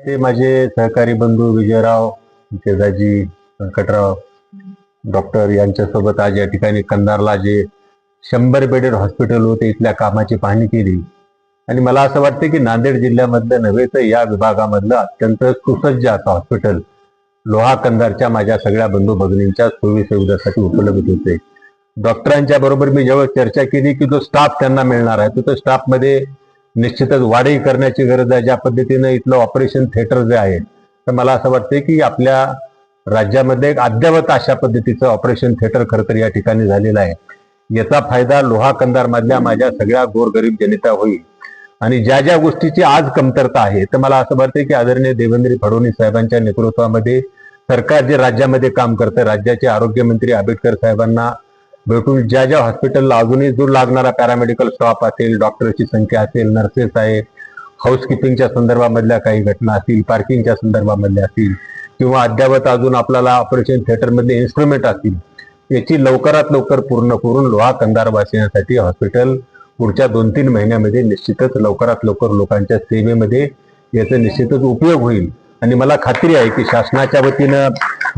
ते माझे सहकारी बंधू विजयराव शेजाजी व्यंकटराव डॉक्टर यांच्यासोबत आज या ठिकाणी कंधारला जे शंभर बेडेड हॉस्पिटल होते इथल्या कामाची पाहणी केली. आणि मला असं वाटतं की नांदेड जिल्ह्यामधलं नव्हे तर या विभागामधलं अत्यंत सुसज्ज असं हॉस्पिटल लोहा कंधारच्या माझ्या सगळ्या बंधू भगिनींच्या सोयी सुविधासाठी उपलब्ध होते. डॉक्टरांच्या बरोबर मी जेव्हा चर्चा केली की जो स्टाफ त्यांना मिळणार आहे तो स्टाफमध्ये निश्चितच वाढही करण्याची गरज आहे. ज्या पद्धतीनं इथलं ऑपरेशन थिएटर जे आहे तर मला असं वाटतंय की आपल्या राज्यामध्ये एक अद्ययावत अशा पद्धतीचं ऑपरेशन थिएटर खरं तर या ठिकाणी झालेलं आहे. याचा फायदा लोहा कंदार मधल्या माझ्या सगळ्या गोरगरीब जनता होईल. आणि ज्या ज्या गोष्टीची आज कमतरता आहे तर मला असं वाटतंय की आदरणीय देवेंद्र फडणवीस साहेबांच्या नेतृत्वामध्ये सरकार जे राज्यामध्ये काम करतं राज्याचे आरोग्यमंत्री आंबेडकर साहेबांना भेटून ज्या ज्या हॉस्पिटलला अजूनही दूर लागणारा पॅरामेडिकल स्टॉप असेल डॉक्टरची संख्या असेल नर्सेस आहे हाऊसकीपिंगच्या संदर्भामधल्या काही घटना असतील पार्किंगच्या संदर्भामधल्या असतील किंवा अद्यावत अजून आपल्याला ऑपरेशन थिएटरमधले इन्स्ट्रुमेंट असतील याची लवकरात लवकर पूर्ण करून लोहा कंदार वाचण्यासाठी हॉस्पिटल पुढच्या दोन तीन महिन्यामध्ये निश्चितच लवकरात लवकर लोकांच्या सेवेमध्ये याचा निश्चितच उपयोग होईल. आणि मला खात्री आहे की शासनाच्या वतीनं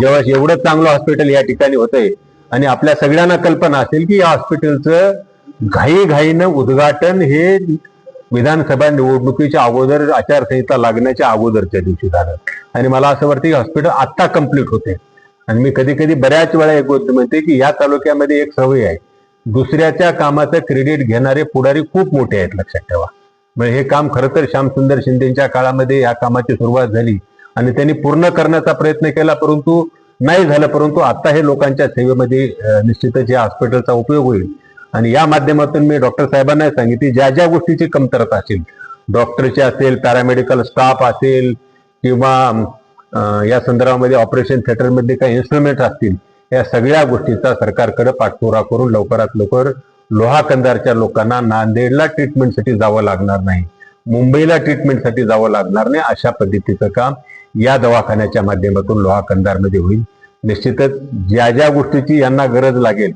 जेव्हा एवढं चांगलं हॉस्पिटल या ठिकाणी होतंय आणि आपल्या सगळ्यांना कल्पना असेल की या हॉस्पिटलचं घाईघाईनं उद्घाटन हे विधानसभा निवडणुकीच्या अगोदर आचारसंहिता लागण्याच्या अगोदरच्या दिवशी झालं. आणि मला असं वाटतं की हॉस्पिटल आत्ता कंप्लीट होते. आणि मी कधी कधी बऱ्याच वेळा एक गोष्ट म्हणते की या तालुक्यामध्ये एक सवय आहे. दुसऱ्याच्या कामाचं क्रेडिट घेणारे पुढारी खूप मोठे आहेत लक्षात ठेवा. म्हणजे हे काम खरं तर श्यामसुंदर शिंदेच्या काळामध्ये या कामाची सुरुवात झाली. आणि त्यांनी पूर्ण करण्याचा प्रयत्न केला परंतु नाही झालं परंतु आता हे लोकांच्या सेवेमध्ये निश्चितच या हॉस्पिटलचा उपयोग होईल. आणि या माध्यमातून मी डॉक्टर साहेबांना सांगितली ज्या ज्या गोष्टीची कमतरता असेल डॉक्टरचे असेल पॅरामेडिकल स्टाफ असेल किंवा या संदर्भामध्ये ऑपरेशन थिएटरमध्ये काही इन्स्ट्रुमेंट असतील या सगळ्या गोष्टीचा सरकारकडे पाठपुरा करून लवकरात लवकर लोहा कंदारच्या लोकांना नांदेडला ट्रीटमेंटसाठी जावं लागणार नाही मुंबईला ट्रीटमेंटसाठी जावं लागणार नाही अशा पद्धतीचं काम या दवाखान्याच्या माध्यमातून लोहा कंदारमध्ये होईल. निश्चितच ज्या ज्या गोष्टीची यांना गरज लागेल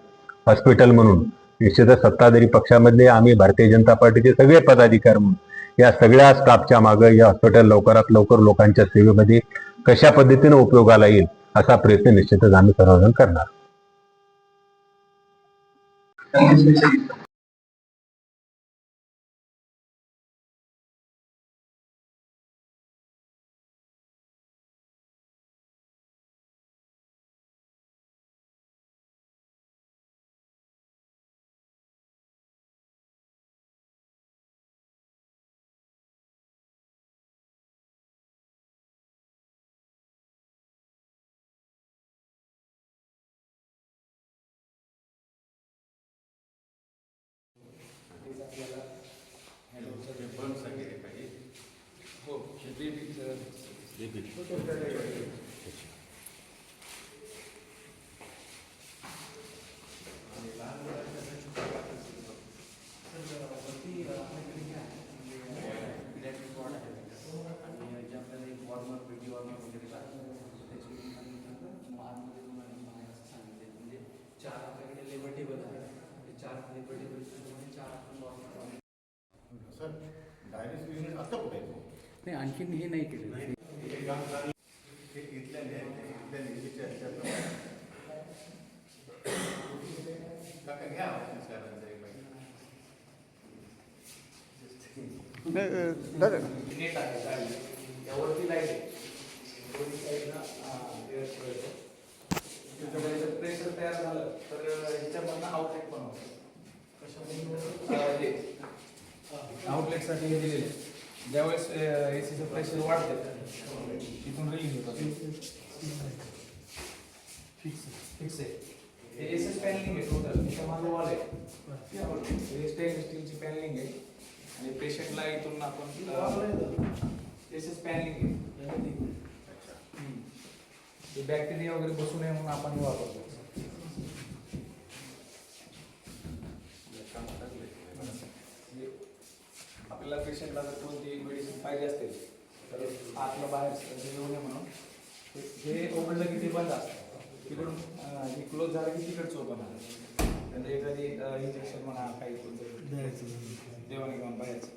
हॉस्पिटल म्हणून निश्चितच सत्ताधारी पक्षामधले आम्ही भारतीय जनता पार्टीचे सगळे पदाधिकारी म्हणून या सगळ्या स्टाफच्या मागं या हॉस्पिटल लवकरात लवकर लोकांच्या सेवेमध्ये कशा पद्धतीने उपयोगाला येईल असा प्रयत्न निश्चितच आम्ही सर्वजण करणार. नाही आणखीन हे नाही केलं हे काम चालू आहे. हे इथल्या इथल्या घ्या एक नेट आहे गाडी त्यावरती लाइट आहे दोन्ही साईडला त्याच्यामध्ये जर प्रेशर तयार झालं तर ह्याच्यामधनं आउटलेट पण होतं आउटलेटसाठी हे ज्यावेळेस एसीचं प्रेशर वाढते तिथून रिलीज होतं फिक्स आहे हे एस पॅनलिंग आहे टोटल त्याच्यामागे वॉल आहे स्टेनलेस स्टीलची पॅनलिंग आहे आणि पेशंटला इथून आपण एस एस पॅनलिंग आहे. ते बॅक्टेरिया वगैरे बसू नये म्हणून आपण वापरतो आपलं बाहेर येऊ नये म्हणून हे उघडलं की ते बंद असतं. तिकडून हे क्लोज झालं की तिकडच ओपन आलं त्यांना एखादी इंजेक्शन म्हणा काही कोणतं घेऊन बाहेरचं.